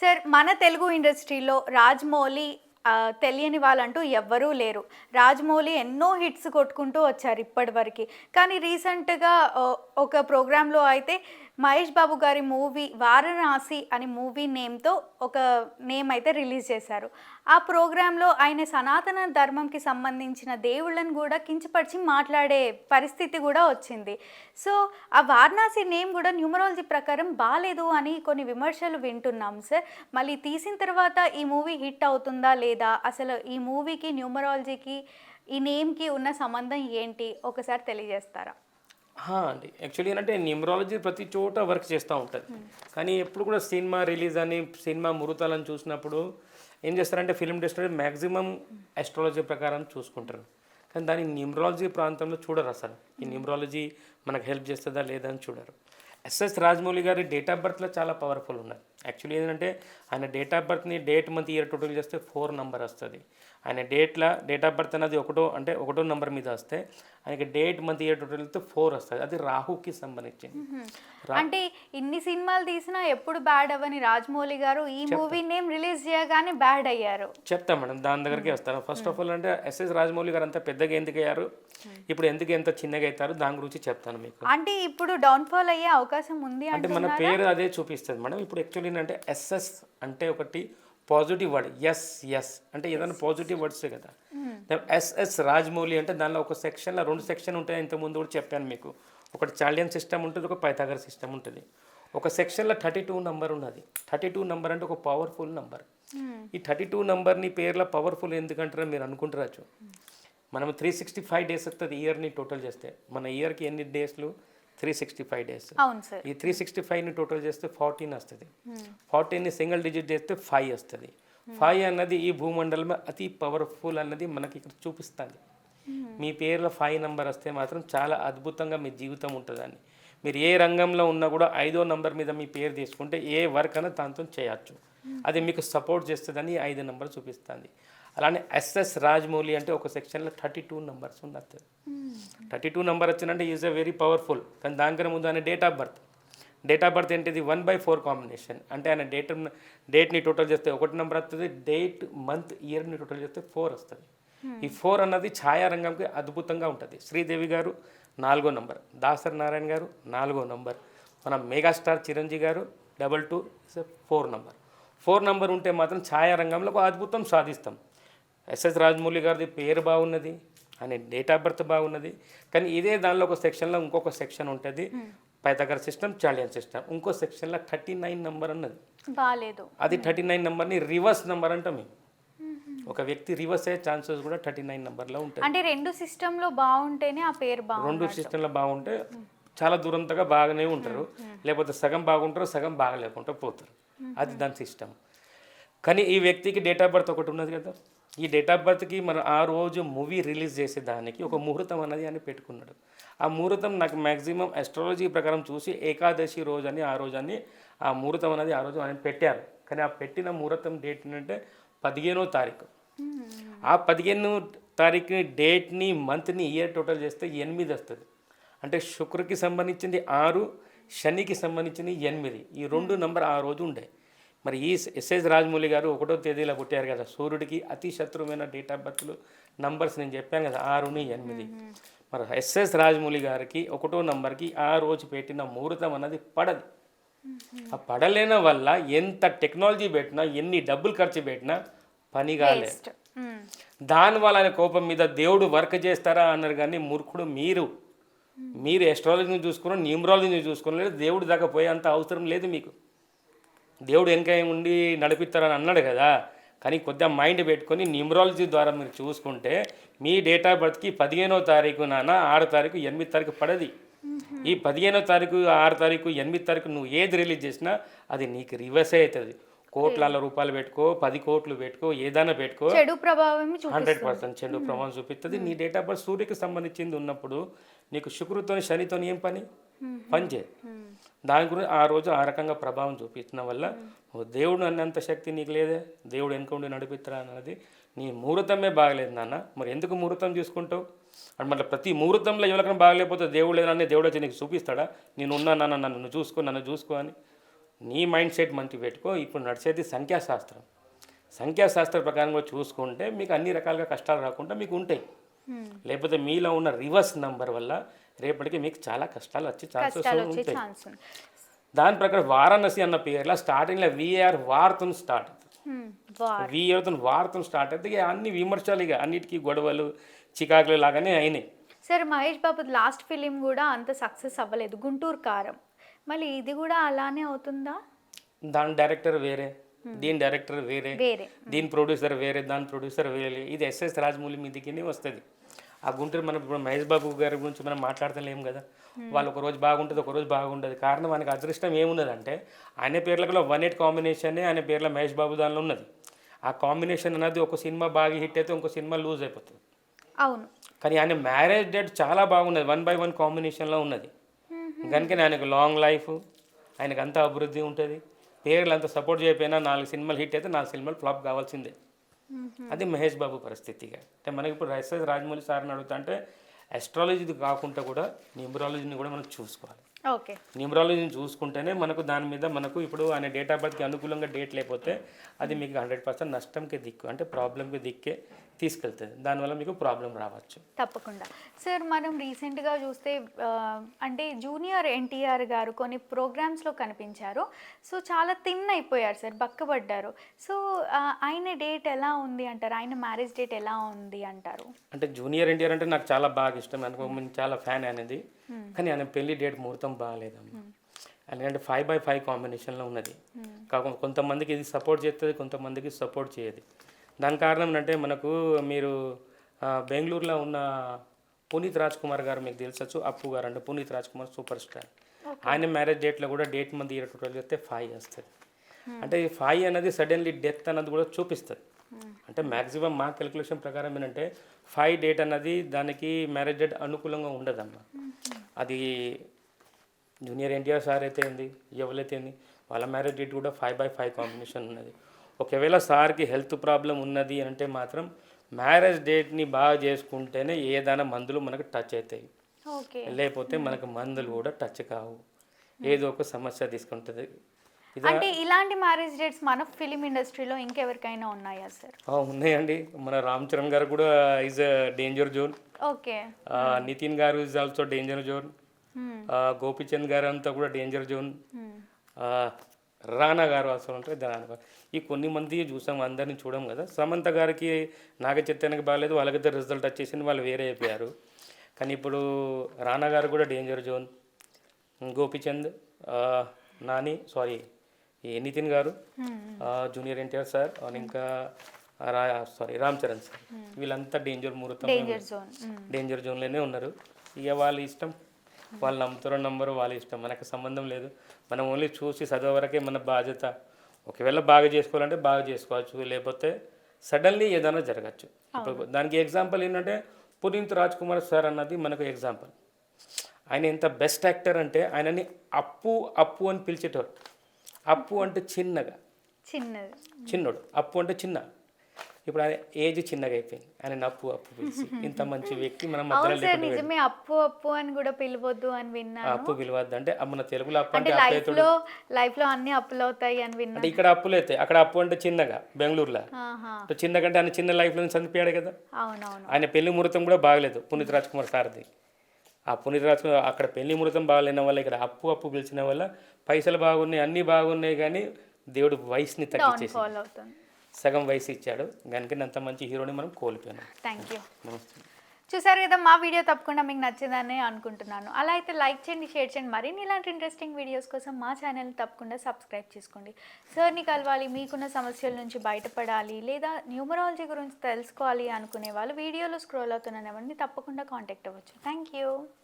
Sir మన తెలుగు ఇండస్ట్రీలో రాజమౌళి తెలియని వాళ్ళంటూ ఎవ్వరూ లేరు. రాజమౌళి ఎన్నో హిట్స్ కొట్టుకుంటూ వచ్చారు ఇప్పటివరకు. కానీ రీసెంట్గా ఒక ప్రోగ్రాంలో అయితే మహేష్ బాబు గారి మూవీ వారణాసి అని మూవీ నేమ్తో ఒక నేమ్ అయితే రిలీజ్ చేశారు. ఆ ప్రోగ్రాంలో ఆయన సనాతన ధర్మంకి సంబంధించిన దేవుళ్ళని కూడా కించపరిచి మాట్లాడే పరిస్థితి కూడా వచ్చింది. సో ఆ వారణాసి నేమ్ కూడా న్యూమరాలజీ ప్రకారం బాగాలేదు అని కొన్ని విమర్శలు వింటున్నాం సార్. మళ్ళీ తీసిన తర్వాత ఈ మూవీ హిట్ అవుతుందా లేదా? అసలు ఈ మూవీకి న్యూమరాలజీకి ఈ నేమ్కి ఉన్న సంబంధం ఏంటి? ఒకసారి తెలియజేస్తారా? అండి. యాక్చువల్లీ ఏంటంటే న్యూమరాలజీ ప్రతి చోట వర్క్ చేస్తూ ఉంటుంది. కానీ ఎప్పుడు కూడా సినిమా రిలీజ్ అని సినిమా ముహూర్తాలను చూసినప్పుడు ఏం చేస్తారంటే ఫిల్మ్ ఇండస్ట్రీ మ్యాక్సిమం అస్ట్రాలజీ ప్రకారం చూసుకుంటారు. కానీ దాని న్యూమరాలజీ ప్రాంతంలో చూడరు అసలు. ఈ న్యూమరాలజీ మనకు హెల్ప్ చేస్తుందా లేదా అని చూడరు. ఎస్ఎస్ రాజమౌళి గారి డేట్ ఆఫ్ బర్త్లో చాలా పవర్ఫుల్ ఉన్నాయి యాక్చువల్లీ ఏంటంటే ఆయన డేట్ ఆఫ్ బర్త్ని డేట్ మంత్ ఇయర్ టోటల్ చేస్తే ఫోర్ నెంబర్ వస్తుంది. ఆయన డేట్ల డేట్ ఆఫ్ బర్త్ అనేది ఒకటో అంటే ఒకటో నెంబర్ మీద వస్తే ఆయనకి డేట్ మంత్ ఇయర్ టోటల్ అయితే ఫోర్ వస్తుంది. అది రాహుకి సంబంధించింది. అంటే ఇన్ని సినిమాలు తీసినా ఎప్పుడు బ్యాడ్ అవ్వని రాజమౌళి గారు ఈ మూవీ నేమ్ రిలీజ్ చేయగానే బ్యాడ్ అయ్యారు. చెప్తాం మేడం దాని దగ్గరికి వస్తాను. ఫస్ట్ ఆఫ్ ఆల్ అంటే ఎస్ఎస్ రాజమౌళి గారు అంత పెద్దగా ఎందుకు అయ్యారు? ఇప్పుడు ఎందుకు ఎంత చిన్నగా అవుతారు? దాని గురించి చెప్తాను మీకు. అంటే ఇప్పుడు డౌన్ఫాల్ అయ్యే అవకాశం ఉంది అంటే అంటే మన పేరు అదే చూపిస్తుంది మేడం. ఇప్పుడు యాక్చువల్లీ అంటే ఎస్ఎస్ అంటే ఒకటి పాజిటివ్ వర్డ్ ఎస్ ఎస్ అంటే ఏదైనా పాజిటివ్ వర్డ్సే కదా. ఎస్ఎస్ రాజమౌళి అంటే దానిలో ఒక సెక్షన్లో రెండు సెక్షన్ ఉంటాయి ఇంత ముందు కూడా చెప్పాను మీకు. ఒకటి చాలియన్ సిస్టమ్ ఉంటుంది ఒక పైథాగర్ సిస్టమ్ ఉంటుంది. ఒక సెక్షన్లో థర్టీ టూ నెంబర్ ఉన్నది. థర్టీ టూ నెంబర్ అంటే ఒక పవర్ఫుల్ నెంబర్ ఈ థర్టీ టూ నెంబర్ని పేర్ల పవర్ఫుల్ ఎందుకంటారో మీరు అనుకుంటారచ్చు మనం త్రీ సిక్స్టీ ఫైవ్ డేస్ వస్తుంది ఇయర్ని టోటల్ చేస్తే. మన ఇయర్కి ఎన్ని డేస్లు త్రీ సిక్స్టీ ఫైవ్ డేస్ ఈ త్రీ సిక్స్టీ ఫైవ్ని టోటల్ చేస్తే ఫార్టీన్ వస్తుంది. ఫార్టీన్ని సింగిల్ డిజిట్ చేస్తే ఫైవ్ వస్తుంది. ఫైవ్ అన్నది ఈ భూమండలం అతి పవర్ఫుల్ అన్నది మనకి ఇక్కడ చూపిస్తుంది. మీ పేర్లో ఫైవ్ నెంబర్ వస్తే మాత్రం చాలా అద్భుతంగా మీ జీవితం ఉంటుందని మీరు ఏ రంగంలో ఉన్నా కూడా ఐదో నంబర్ మీద మీ పేరు తీసుకుంటే ఏ వర్క్ అయినా దాంతో చేయొచ్చు. అది మీకు సపోర్ట్ చేస్తుందని ఐదు నెంబర్ చూపిస్తుంది. అలానే ఎస్ఎస్ రాజమౌళి అంటే ఒక సెక్షన్లో థర్టీ టూ నెంబర్స్ ఉన్నది థర్టీ టూ నెంబర్ వచ్చిందంటే ఈజ్ అ వెరీ పవర్ఫుల్. కానీ దానికన్నా ముందు ఆయన date of birth. Date of birth ఏంటిది? One by four combination. అంటే ఆయన డేట్ డేట్ని టోటల్ చేస్తే ఒకటి నెంబర్ వస్తుంది డేట్ మంత్ ఇయర్ని టోటల్ చేస్తే ఫోర్ వస్తుంది. ఈ ఫోర్ అన్నది ఛాయారంగంకి అద్భుతంగా ఉంటుంది. శ్రీదేవి గారు నాలుగో నంబర్ దాసరి నారాయణ గారు నాలుగో నంబర్ మన మెగాస్టార్ చిరంజీవి గారు double two four number. Four number ఉంటే మాత్రం ఛాయారంగంలో ఒక అద్భుతం సాధిస్తాం. ఎస్ఎస్ రాజమౌళి గారిది పేరు బాగున్నది ఆయన డేట్ ఆఫ్ బర్త్ బాగున్నది కానీ ఇదే దానిలో ఒక సెక్షన్లో ఇంకొక సెక్షన్ ఉంటుంది పైతగర్ సిస్టమ్ చాలియన్ సిస్టమ్. ఇంకో సెక్షన్లో థర్టీ నైన్ నెంబర్ అన్నది. బాగాలేదు. అది థర్టీ నైన్ నెంబర్ని రివర్స్ నెంబర్ అంటాం మేము. ఒక వ్యక్తి రివర్స్ అయ్యే ఛాన్సెస్ కూడా థర్టీ నైన్ నెంబర్లో ఉంటాయి. అంటే రెండు సిస్టంలో బాగుంటేనే ఆ పేరు రెండు సిస్టంలో బాగుంటే చాలా దూరంతగా బాగానే ఉంటారు. లేకపోతే సగం బాగుంటారు సగం బాగలేకుండా పోతారు. అది దాని సిస్టమ్. కానీ ఈ వ్యక్తికి డేట్ ఆఫ్ బర్త్ ఒకటి ఉన్నది కదా. ఈ డేట్ ఆఫ్ బర్త్కి మనం ఆ రోజు మూవీ రిలీజ్ చేసే దానికి ఒక ముహూర్తం అన్నది అని పెట్టుకున్నాడు. ఆ ముహూర్తం నాకు మ్యాక్సిమం అస్ట్రాలజీ ప్రకారం చూసి ఏకాదశి రోజు అని ఆ రోజు అని ఆ ముహూర్తం అనేది ఆ రోజు ఆయన పెట్టారు. కానీ ఆ పెట్టిన ముహూర్తం డేట్ ఏంటంటే పదిహేనో తారీఖు. ఆ పదిహేను తారీఖుని డేట్ని మంత్ని ఇయర్ టోటల్ చేస్తే ఎనిమిది వస్తుంది. అంటే శుక్రకి సంబంధించింది ఆరు శనికి సంబంధించింది ఎనిమిది. ఈ రెండు నంబర్ ఆ రోజు ఉండే. మరి ఈ ఎస్ఎస్ రాజమౌళి గారు ఒకటో తేదీలో పుట్టారు కదా. సూర్యుడికి అతి శత్రువైన డేట్ ఆఫ్ బర్త్లు నంబర్స్ నేను చెప్పాను కదా. ఆరుని ఎనిమిది. మరి ఎస్ఎస్ రాజమౌళి గారికి ఒకటో నంబర్కి ఆ రోజు పెట్టిన ముహూర్తం అన్నది పడదు. ఆ పడలేన వల్ల ఎంత టెక్నాలజీ పెట్టినా ఎన్ని డబ్బులు ఖర్చు పెట్టినా పని కాలే. మ్మ్. దాని వల్ల ఆయన కోపం మీద దేవుడు వర్క్ చేస్తారా అన్నారు కానీ మూర్ఖుడు మీరు. మీరు ఎస్ట్రాలజీని చూసుకుని న్యూమరాలజీని చూసుకోలేదు దేవుడి దాకా పోయేంత అవసరం లేదు మీకు. దేవుడు వెనక ఉండి నడిపిస్తారని అన్నాడు కదా కానీ కొద్దిగా మైండ్ పెట్టుకొని న్యూమరాలజీ ద్వారా మీరు చూసుకుంటే మీ డేట్ ఆఫ్ బర్త్కి పదిహేనో తారీఖు నాన్న ఆరు తారీఖు ఎనిమిది తారీఖు పడది. ఈ పదిహేనో తారీఖు ఆరు తారీఖు ఎనిమిది తారీఖు నువ్వు ఏది రిలీజ్ చేసినా అది నీకు రివర్సే అవుతుంది. కోట్ల రూపాయలు పెట్టుకో పది కోట్లు పెట్టుకో ఏదైనా పెట్టుకో. చెడు ప్రభావం హండ్రెడ్ పర్సెంట్ చెడు ప్రమాణం చూపిస్తుంది. నీ డేట్ ఆఫ్ బర్త్ సూర్యుకి సంబంధించింది ఉన్నప్పుడు నీకు శుక్రుతో శనితో ఏం పని? పని చేయ. దాని గురించి ఆ రోజు ఆ రకంగా ప్రభావం చూపించడం వల్ల దేవుడు అన్నంత శక్తి నీకు లేదే. దేవుడు ఉండి నడిపిస్తారా అన్నది నీ ముహూర్తమే బాగలేదు నాన్న. మరి ఎందుకు ముహూర్తం చూసుకుంటావు? అంటే మళ్ళీ ప్రతి ముహూర్తంలో ఎవరికైనా బాగలేకపోతే దేవుడు లేదని దేవుడు వచ్చి నీకు చూపిస్తాడా? నేను ఉన్నా నాన్న నన్ను చూసుకో నన్ను చూసుకో అని. నీ మైండ్ సెట్ మంచి పెట్టుకో. ఇప్పుడు నడిచేది సంఖ్యాశాస్త్రం. సంఖ్యాశాస్త్ర ప్రకారంగా చూసుకుంటే మీకు అన్ని రకాలుగా కష్టాలు రాకుండా మీకు ఉంటాయి. లేకపోతే మీలో ఉన్న రివర్స్ నంబర్ వల్ల రేపటికి మీకు చాలా కష్టాలు వచ్చే ఛాన్సెస్ ఉంటాయి. దాని ప్రకారం వారాణసి అన్న పేర్లో స్టార్టింగ్లో వీఆర్ వార్తో స్టార్ట్ వార్ వీఆర్తో వార్తో స్టార్ట్ ఇక అన్ని విమర్శలు ఇక అన్నిటికీ గొడవలు చికాకులు లాగానే అయినాయి. Sir Mahesh Babu last film కూడా అంత సక్సెస్ అవ్వలేదు. గుంటూరు కారం. మళ్ళీ ఇది కూడా అలానే అవుతుందా? దాని డైరెక్టర్ వేరే. దీని డైరెక్టర్ వేరే దీని ప్రొడ్యూసర్ వేరే దాని ప్రొడ్యూసర్ వేరే. ఇది ఎస్ఎస్ రాజమౌళి మీదకి వస్తుంది. ఆ గుంటూరు మనం ఇప్పుడు మహేష్ బాబు గారి గురించి మనం మాట్లాడతలేము కదా. వాళ్ళు ఒక రోజు బాగుంటుంది ఒక రోజు బాగుంటుంది కారణం మనకి అదృష్టం ఏమున్నదంటే ఆయన పేర్లలో వన్ ఎయిట్ కాంబినేషన్ ఆయన పేర్ల మహేష్ బాబు దానిలో ఉన్నది. ఆ కాంబినేషన్ అనేది ఒక సినిమా బాగా హిట్ అయితే ఇంకో సినిమా లూజ్ అయిపోతుంది. అవును. కానీ ఆయన మ్యారేజ్ డేట్ చాలా బాగున్నది. వన్ బై వన్ కాంబినేషన్లో ఉన్నది. కనుక ఆయనకు లాంగ్ లైఫ్ ఆయనకు అంత అభివృద్ధి ఉంటుంది. పేర్లు అంత సపోర్ట్ చేయకపోయినా నాలుగు సినిమాలు హిట్ అయితే నాలుగు సినిమాలు ఫ్లాప్ కావాల్సిందే. అది మహేష్ బాబు పరిస్థితిగా అంటే మనకి ఇప్పుడు ఎస్ఎస్ రాజమౌళి సార్ని అడుగుతా అంటే అస్ట్రాలజీది కాకుండా కూడా న్యూమరాలజీని కూడా మనం చూసుకోవాలి. ఓకే. న్యూమరాలజీని చూసుకుంటేనే మనకు దాని మీద మనకు ఇప్పుడు ఆయన డేట్ ఆఫ్ బర్త్కి అనుకూలంగా డేట్ లేకపోతే అది మీకు హండ్రెడ్ పర్సెంట్ నష్టంకి దిక్కు అంటే ప్రాబ్లంకి దిక్కే. తీసుకెళ్తుంది దానివల్ల మీకు ప్రాబ్లం రావచ్చు. తప్పకుండా. సార్ మనం రీసెంట్గా చూస్తే అంటే జూనియర్ ఎన్టీఆర్ గారు కొన్ని ప్రోగ్రామ్స్లో కనిపించారు. సో చాలా థిన్ అయిపోయారు సార్ బక్కబడ్డారు. సో ఆయన డేట్ ఎలా ఉంది అంటారు? ఆయన మ్యారేజ్ డేట్ ఎలా ఉంది అంటారు? అంటే జూనియర్ ఎన్టీఆర్ అంటే నాకు చాలా బాగా ఇష్టం. అనుకో చాలా ఫ్యాన్ అనేది కానీ ఆయన పెళ్ళి డేట్ ముహూర్తం బాగాలేదమ్మా. ఎందుకంటే ఫైవ్ బై ఫైవ్ కాంబినేషన్లో ఉన్నది. కాకుండా కొంతమందికి ఇది సపోర్ట్ చేస్తుంది కొంతమందికి సపోర్ట్ చేయదు. దాని కారణం ఏంటంటే మనకు మీరు బెంగళూరులో ఉన్న పునీత్ రాజ్ కుమార్ గారు మీకు తెలుసచ్చు అప్పు గారు అంటే పునీత్ రాజ్ కుమార్ సూపర్ స్టార్. ఆయన మ్యారేజ్ డేట్లో కూడా డేట్ మంది ఇయర్ టోటల్ చేస్తే ఫైవ్ వస్తుంది అంటే ఈ ఫైవ్ అనేది సడన్లీ డెత్ అన్నది కూడా చూపిస్తుంది. అంటే మ్యాక్సిమం మా క్యాలిక్యులేషన్ ప్రకారం ఏంటంటే ఫైవ్ డేట్ అన్నది దానికి మ్యారేజ్ డేట్ అనుకూలంగా ఉండదమ్మా. అది జూనియర్ ఎన్టీఆర్ సార్ అయితే ఏంది ఎవరైతే ఏంది వాళ్ళ మ్యారేజ్ డేట్ కూడా ఫైవ్ బై ఫైవ్ కాంబినేషన్ ఉన్నది. ఒకవేళ సార్కి హెల్త్ ప్రాబ్లం ఉన్నది అంటే మాత్రం మ్యారేజ్ డేట్ని బాగా చేసుకుంటేనే ఏదైనా మందులు మనకు టచ్ అవుతాయి. ఓకే. లేకపోతే మనకు మందులు కూడా టచ్ కావు. ఏదో ఒక సమస్య తీసుకుంటుంది. అంటే ఇలాంటి మ్యారేజ్ డేట్స్ మన ఫిలిం ఇండస్ట్రీలో ఇంకెవరికైనా ఉన్నాయా సార్? ఉన్నాయండి. మన రామ్ చరణ్ గారు కూడా is danger zone okay. Nithin గారు is also danger zone Gopichand గారు అంతా కూడా డేంజర్ జోన్ రానా గారు అసలు ఉంటారు దాని ఈ కొన్ని మంది చూసాం అందరిని చూడం కదా. సమంత గారికి నాగ చైతన్యకి బాగాలేదు వాళ్ళకైతే రిజల్ట్ వచ్చేసింది వాళ్ళు వేరే అయిపోయారు. కానీ ఇప్పుడు రానా గారు కూడా danger zone Gopichand Nani sorry ఈ నితిన్ గారు జూనియర్ ఎన్టీఆర్ సార్ ఇంకా రా సారీ రామ్ చరణ్ సార్ వీళ్ళంతా డేంజర్ ముహూర్తం డేంజర్ జోన్ డేంజర్ జోన్లోనే ఉన్నారు. ఇక వాళ్ళ ఇష్టం వాళ్ళు నమ్ముతారో నమ్మరో వాళ్ళ ఇష్టం. మనకు సంబంధం లేదు. మనం ఓన్లీ చూసి చదివే వరకే మన బాధ్యత. ఒకవేళ బాగా చేసుకోవాలంటే బాగా చేసుకోవచ్చు. లేకపోతే సడన్లీ ఏదైనా జరగచ్చు. ఇప్పుడు దానికి ఎగ్జాంపుల్ ఏంటంటే పునీత్ రాజ్ కుమార్ సార్ అన్నది మనకు ఎగ్జాంపుల్ ఆయన ఎంత బెస్ట్ యాక్టర్ అంటే ఆయనని అప్పు అప్పు అని పిలిచేటోడు. అప్పు అంటే చిన్నగా. చిన్నది. చిన్నోడు. అప్పు అంటే చిన్న. ఇప్పుడు ఆయన ఏజ్ చిన్నగా అయిపోయింది. ఆయన అప్పు అప్పు పిలిచి ఇంత మంచి వ్యక్తి మనం నిజమే. అప్పు అప్పు అని కూడా పిలవద్దు అని విన్నా అప్పు పిలవద్దు అంటే మన తెలుగులో అప్పు అంటే లైఫ్లో లైఫ్లో అన్ని అప్పులు అవుతాయి అని విన్నా అంటే ఇక్కడ అప్పులు అయితే అక్కడ అప్పు అంటే చిన్నగా బెంగళూరులో. చిన్నగా అంటే ఆయన చిన్న లైఫ్లో నుంచి చనిపోయాడు కదా. అవునవును. ఆయన పెళ్ళి ముహూర్తం కూడా బాగలేదు పునీత్ రాజ్ కుమార్ సార్ది. ఆ పునీత్ రాజ్ కుమార్ అక్కడ పెళ్ళి ముహూర్తం బాగలేని వల్ల ఇక్కడ అప్పు అప్పు పిలిచిన వల్ల పైసలు బాగున్నాయి అన్నీ బాగున్నాయి కానీ దేవుడు వయసుని తగ్గించేసి సగం వయసు ఇచ్చాడు. కనుక అంత మంచి హీరోని మనం కోల్పోయినాం. థ్యాంక్ యూ నమస్తే. చూసారు కదా మా వీడియో తప్పకుండా మీకు నచ్చిందని అనుకుంటున్నాను. అలా అయితే లైక్ చేయండి షేర్ చేయండి. మరిన్ని ఇలాంటి ఇంట్రెస్టింగ్ వీడియోస్ కోసం మా ఛానల్ని తప్పకుండా సబ్స్క్రైబ్ చేసుకోండి. సార్ని కలవాలి మీకున్న సమస్యల నుంచి బయటపడాలి లేదా న్యూమరాలజీ గురించి తెలుసుకోవాలి అనుకునే వాళ్ళు వీడియోలో స్క్రోల్ అవుతున్న నెంబర్ని తప్పకుండా కాంటాక్ట్ అవ్వచ్చు. Thank you